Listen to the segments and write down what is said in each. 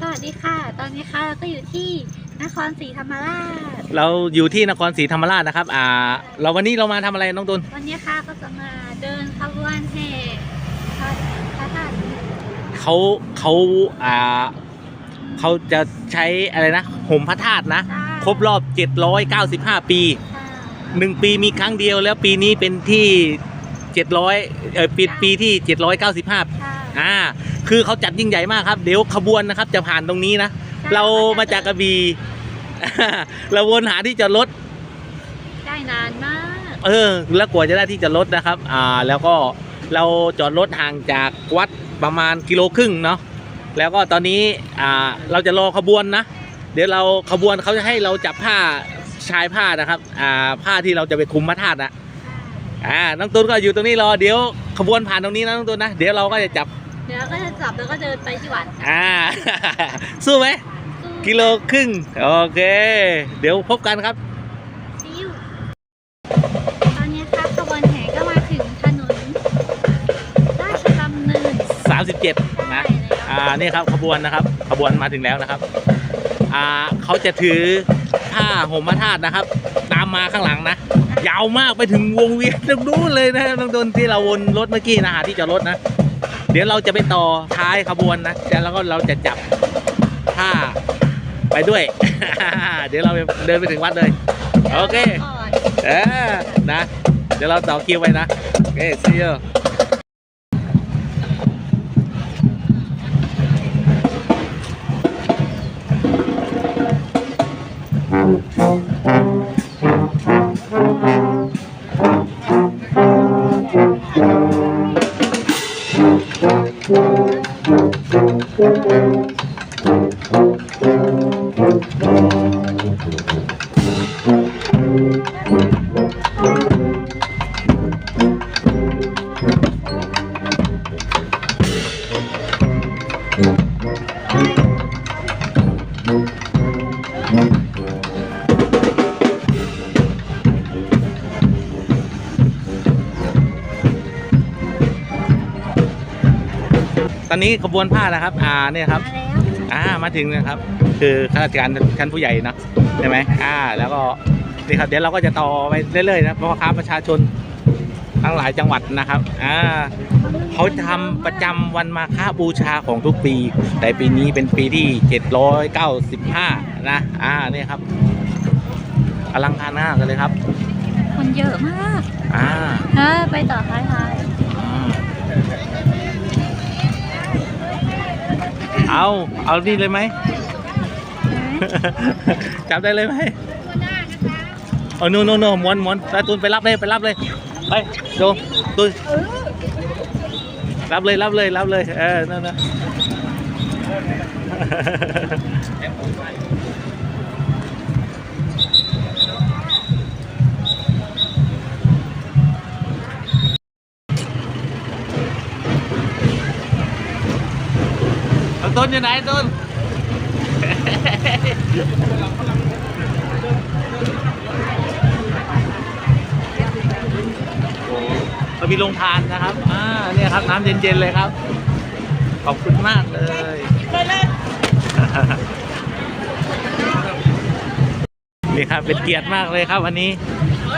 สวัสดีค่ะ ตอนนี้ค่ะเราก็อยู่ที่นครศรีธรรมราช เราอยู่ที่นครศรีธรรมราชนะครับ อ่า เราวันนี้เรามาทำอะไรน้องตุลวันนี้ค่ะก็จะมาเดินขบวนแห่พระพระธาตุเขาเขาอ่าเขาจะใช้อะไรนะห่มพระธาตุนะ ครบรอบ 795 ปี ค่ะหนึ่งปีมีครั้งเดียวแล้วปีนี้เป็นที่ 700เออปีปีที่ 795ค่ะอ่าคือเขาจัดยิ่งใหญ่มากครับ เดี๋ยวขบวนนะครับจะผ่านตรงนี้นะ เรามาจากกระบี่ เราวนหาที่จอดรถ ได้นานมากเออ แล้วกว่าจะได้ที่จอดรถนะครับ อ่า แล้วก็เราจอดรถห่างจากวัดประมาณกิโลครึ่งเนาะ แล้วก็ตอนนี้อ่าเราจะรอขบวนนะ เดี๋ยวเราขบวนเขาจะให้เราจับผ้าชายผ้านะครับ อ่า ผ้าที่เราจะไปคลุมพระธาตุนะ อ่าน้องตูนก็อยู่ตรงนี้รอเดี๋ยวขบวนผ่านตรงนี้นะน้องตูนนะเดี๋ยวเราก็จะจับเดี๋ยวก็จะจับแล้วก็เดินไปที่วัดอ่า สู้ไหมสู้กิโลครึ่งโอเค เดี๋ยวพบกันครับซิวตอนนี้ค่ะขบวนแห่ก็มาถึงถนนราชดำเนิน37นะได้แล้วอ่านี่ครับขบวนนะครับ ขบวนมาถึงแล้วนะครับอ่าเขาจะถือผ้าห่มพระธาตุนะครับ ตามมาข้างหลังนะ ยาวมากไปถึงวงเวียนตรงนู้นเลยนะตรงต้นที่เราวนรถเมื่อกี้นะหาที่จอดรถนะ เดี๋ยวเราจะไปต่อท้ายขบวนนะแล้วก็เราจะจับผ้าไปด้วย เดี๋ยวเราเดินไปถึงวัดเลย โอเคเออนะ เดี๋ยวเราต่อคิวไปนะ โอเค see you นนี้ขบวนผ้านะครับ อ่าเนี่ยครับมาแล้วอ่ามาถึงนะครับ คือข้าราชการชั้นผู้ใหญ่เนอะใช่ไหมอ่า แล้วก็นี่ครับเดี๋ยวเราก็จะต่อไปเรื่อยๆนะเพราะว่าค้าประชาชนทั้งหลายจังหวัดนะครับอ่าเขาจะทำประจำวันมาฆบูชาของทุกปี แต่ปีนี้เป็นปีที่ 795 นะอ่านี่ครับอลังการมากเลยครับ คนเยอะมาก อ่าเออไปต่อท้ายท้าย อืม เอา เอานี่เลยไหม จับได้เลยไหมเอานู่นนู่นนู่นม้วนม้วนตาตูนไปรับเลย ไปรับเลย ไปโดตูนรับเลย รับเลย รับเลย เออนั่นนะ ต้นอยู่ไหนต้นเรามีโรงทานนะครับ อ่า เนี่ยครับ น้ำเย็นๆเลยครับ ขอบคุณมากเลยนี่ครับ เป็นเกียรติมากเลยครับวันนี้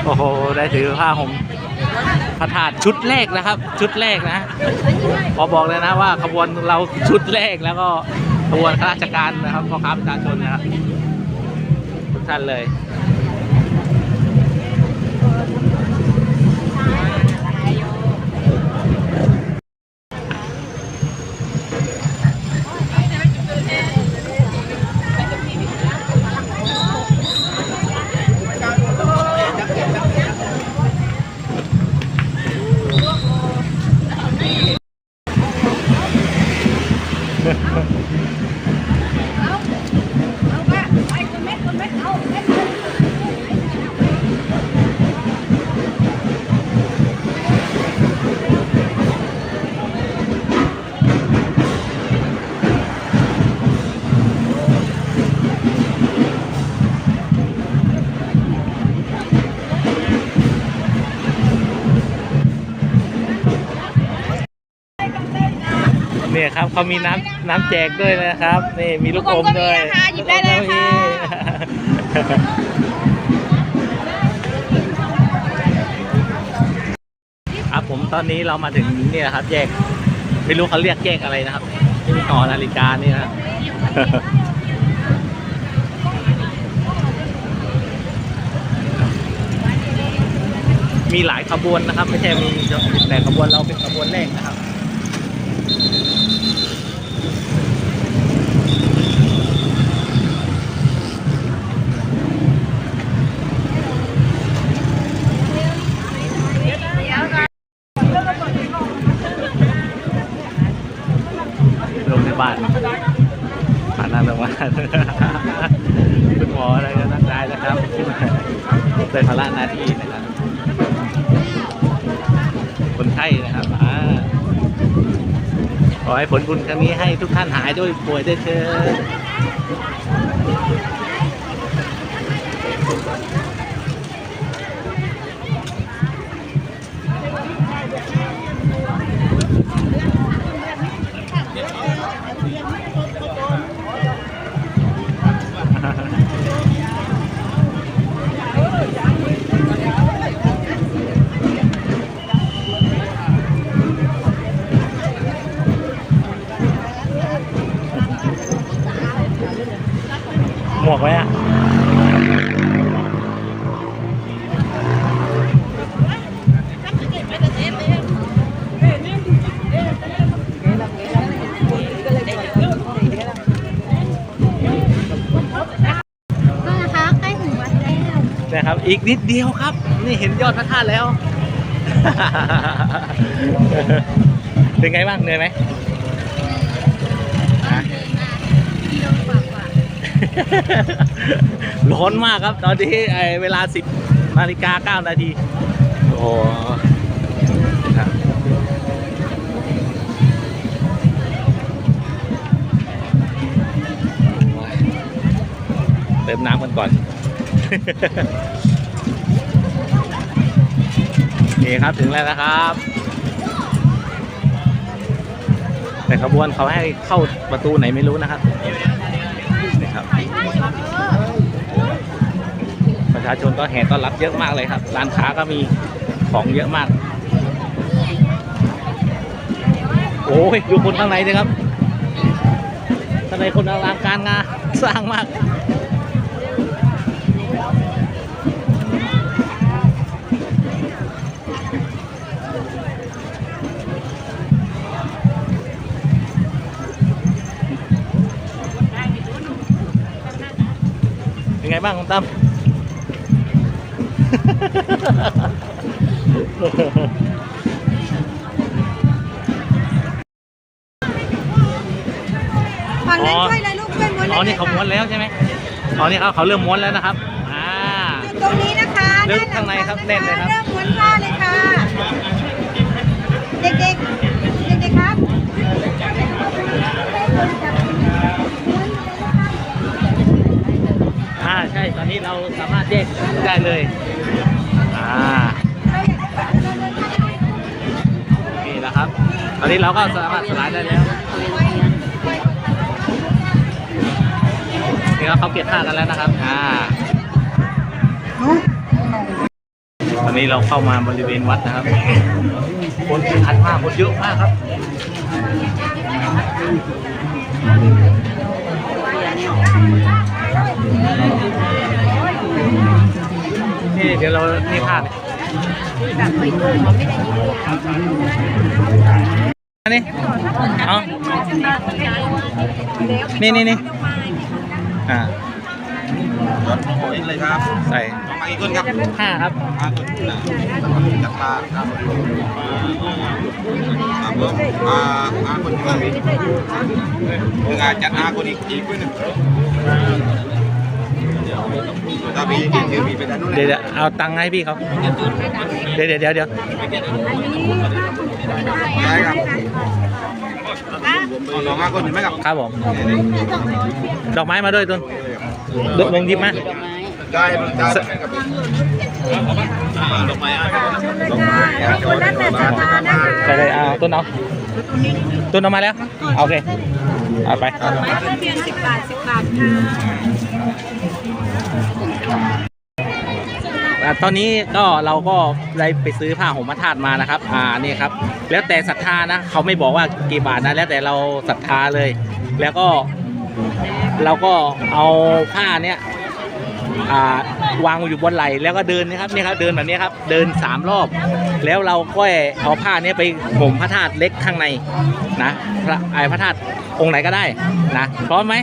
โอ้โห ได้ถือผ้าห่ม พระธาตุชุดแรกนะครับ ชุดแรกนะขอบอกเลยนะว่าขบวนเราชุดแรกแล้วก็ขบวนข้าราชการนะครับพ่อค้าประชาชนนะครับทุกท่านเลย ครับเขามีน้ำน้ำแจกด้วยนะครับนี่มีลูกอมด้วยลูกอมก็มีนะคะหยิบได้เลยค่ะครับผมตอนนี้เรามาถึงเนี่ยครับ แยกไม่รู้เขาเรียกแยกอะไรนะครับที่หอนาฬิกานี่นะ มีหลายขบวนนะครับ ไม่ใช่มีแต่ขบวนเราเป็นขบวนแรกนะครับ ให้ผลบุญครั้งนี้ให้ทุกท่านหายด้วยป่วยด้วยเชิญ หมวกไว้อะก็นะคะใกล้ถึงวัดแล้วนะครับ อีกนิดเดียวครับ นี่เห็นยอดพระธาตุแล้ว เป็นไงบ้างเหนื่อยไหม ร้อนมากครับ ตอนนี้ไอ้เวลา 10นาฬิกา9นาทีโอ้เติมน้ำกันก่อน นี่ครับถึงแล้วนะครับแต่ขบวนเขาให้เข้าประตูไหนไม่รู้นะครับาชนก็แห่ต้อนรับเยอะมากเลยครับ ร้านค้าก็มีของเยอะมาก โอ้ยดูคนข้างในสิครับข้างในคนอลังการงานสร้างมากเป็นไงบ้างคุณตั้ม ฝั่งนั้นอ๋อช่วยเลยลูกช่วยม้วนอ๋อนี่เขาม้วนแล้วใช่ไหมอ๋อนี่เขาเขาเริ่มม้วนแล้วนะครับ อ่า จุดตรงนี้นะคะลึกข้างในครับแน่นเลยครับ เริ่มม้วนผ้าเลยค่ะ เด็กๆ เด็กๆครับอ่าใช่ ตอนนี้เราสามารถแยกได้เลย นี่แหละครับ ตอนนี้เราก็สามารถสลายได้แล้ว นี่ครับเขาเปลี่ยนท่ากันแล้วนะครับ อ่า ตอนนี้เราเข้ามาบริเวณวัดนะครับ คนคึกคักมากคนเยอะมากครับ นี่เดี๋ยวเรานี่พลาดเนี่ยอันนี้เอานี่นี่นี่อ่าโอ้ยเลยครับ ใส่มาอีกคนครับห้าครับมาคนนะจับปลาครับครับผมอ่าอาคนที่มามีคืองานจัดอาคนอีกอีกคนหนึ่งตาบี เดี๋ยวมีไปด้านนู้นเดี๋ยวเดี๋ยวเอาตังค์ให้พี่เขาเดี๋ยวเดี๋ยวเดี๋ยวเดี๋ยวได้ครับเอาน้องอาคนเห็นไหมครับครับผมดอกไม้มาด้วยตุนลงลงหยิบมาได้ได้กับดอกไม้อะคนละแต่ศรัทธานะคะใส่เลยเอาต้นเอาต้นเอามาแล้วโอเคเอาไปไม้เพียงสิบบาทสิบบาทค่ะ ตอนนี้ก็เราก็ได้ไปซื้อผ้าห่มพระธาตุมานะครับ อ่านี่ครับ แล้วแต่ศรัทธานะเขาไม่บอกว่ากี่บาทนะแล้วแต่เราศรัทธาเลย แล้วก็เราก็เอาผ้าเนี้ยอ่าวางอยู่บนไหล่แล้วก็เดินนะครับนี่ครับเดินแบบนี้ครับเดินสามรอบ แล้วเราก็เอาผ้าเนี้ยไปห่มพระธาตุเล็กข้างในนะพระไอพระธาตุองค์ไหนก็ได้นะพร้อมไหม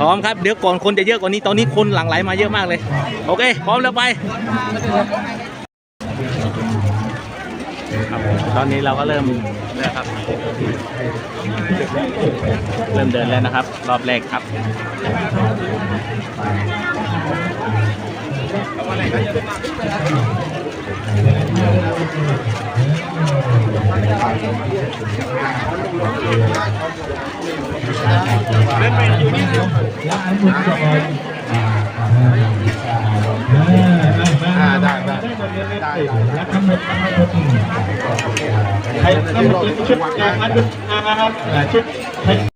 พร้อมครับเดี๋ยวก่อนคนจะเยอะกว่านี้ตอนนี้คนหลั่งไหลมาเยอะมากเลย โอเค พร้อมแล้วไปครับตอนนี้เราก็เริ่มนะครับ เริ่มเดินแล้วนะครับ รอบแรกครับ ชุดงานชุด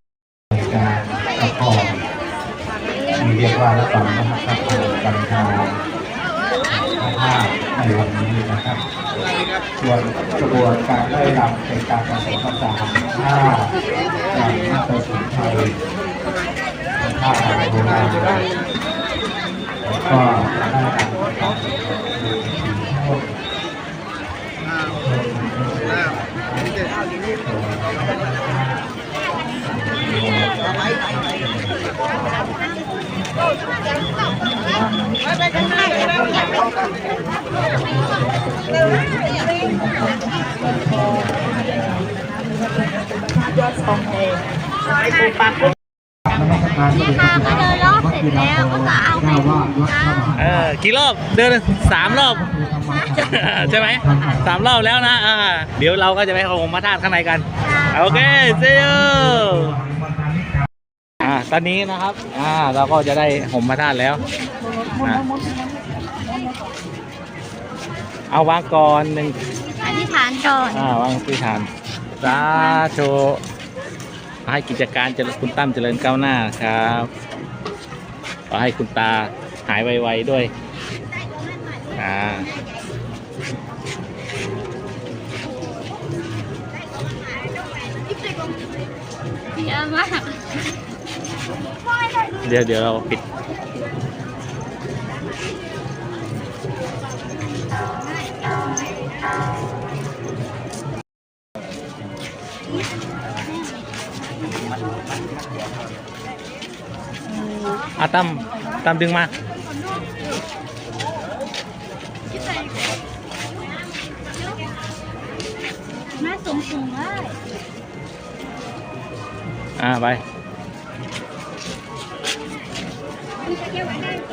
ระบวนการไล่รำเป็นการผสมผสานผ้าจากนาฏศิลป์ไทยผ้าไทยโบราณแล้วก็ได้รำ ของนี่ค่ะก็เดินรอบเสร็จแล้วก็จะเอาไปดูน้ำเออกี่รอบเดินสามรอบ ใช่ไหมสามรอบแล้วนะอ่าเดี๋ยวเราก็จะไปเอาของพระธาตุข้างในกัน โอเคเซลอ่า ตอนนี้นะครับ อ่า เราก็จะได้ห่มพระธาตุแล้วอะเอาวางก่อนหนึ่งอธิษฐานก่อนอ่าวางที่ฐานสาธุขอให้กิจการเจริญคุณตั้มเจริญก้าวหน้าครับขอให้คุณตาหายไวๆด้วยอ่าเยอะมาก เดี๋ยวเดี๋ยวเราปิดอาตั้มตั้มดึงมาแม่สูงสูงๆเลยอ่าไป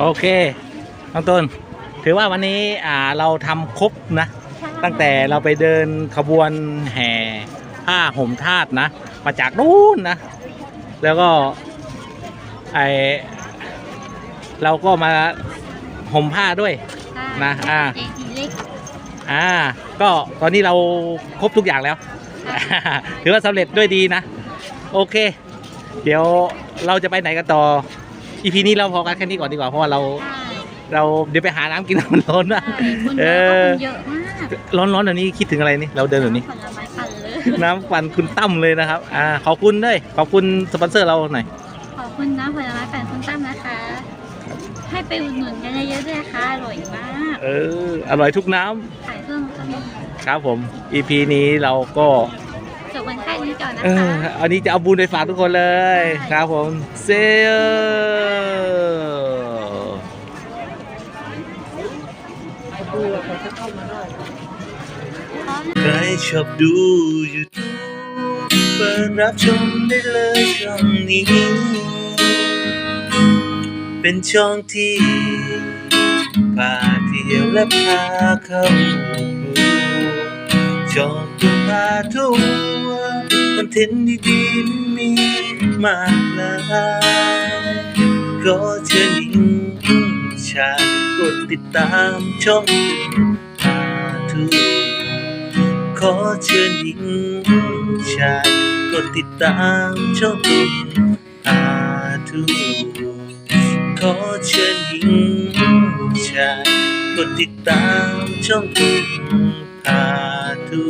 โอเคน้องต้น ถือว่าวันนี้อ่าเราทำครบนะ ตั้งแต่เราไปเดินขบวนแห่ผ้าห่มธาตุนะ มาจากนู้นนะ แล้วก็ไอ เราก็มาห่มผ้าด้วยนะอ่าเจดีเล็กอ่า ก็ตอนนี้เราครบทุกอย่างแล้ว ถือว่าสำเร็จด้วยดีนะ โอเค เดี๋ยวเราจะไปไหนกันต่ออีพีนี้เราพอกันแค่นี้ก่อนดีกว่าเพราะว่าเราใช่เราเดี๋ยวไปหาน้ำกินมันร้อนนะใช่คนเอเยอะอคนเยอะมากร้อนๆแบบนี้คิดถึงอะไรนี่เราเดินแบบนี้ผลไม้ปั่นเลยน้ำปั่นคุณตั้มเลยนะครับ อ่าขอบคุณด้วยขอบคุณสปอนเซอร์เราหน่อยขอบคุณน้ำผลไม้แปนคุณตั้มนะคะ ให้ไปอุดหนุนกันเยอะๆด้วยนะคะอร่อยมากเอออร่อยทุกน้ำขายเครื่องก็มีครับผม EP นี้เราก็จบกันแค่นี้ก่อนนะเอคะออันนี้จะเอาบุญไปฝากทุกคนเลย ใช่ ครับผมเซลใครชอบดูยูทูบเปิดรับชมได้เลยช่องนี้ เป็นช่องที่พาเที่ยวและพาเข้าครัวช่องตัวพาทัวร์คอนเทนต์ดีๆมีมากมายก็เชิญหญิงชายกดติดตามช่องพาทัวร์ขอเชิญหญิงชายกดติดตามช่องพาทัวร์ ขอเชิญหญิงชายกดติดตามช่องคุณพาทู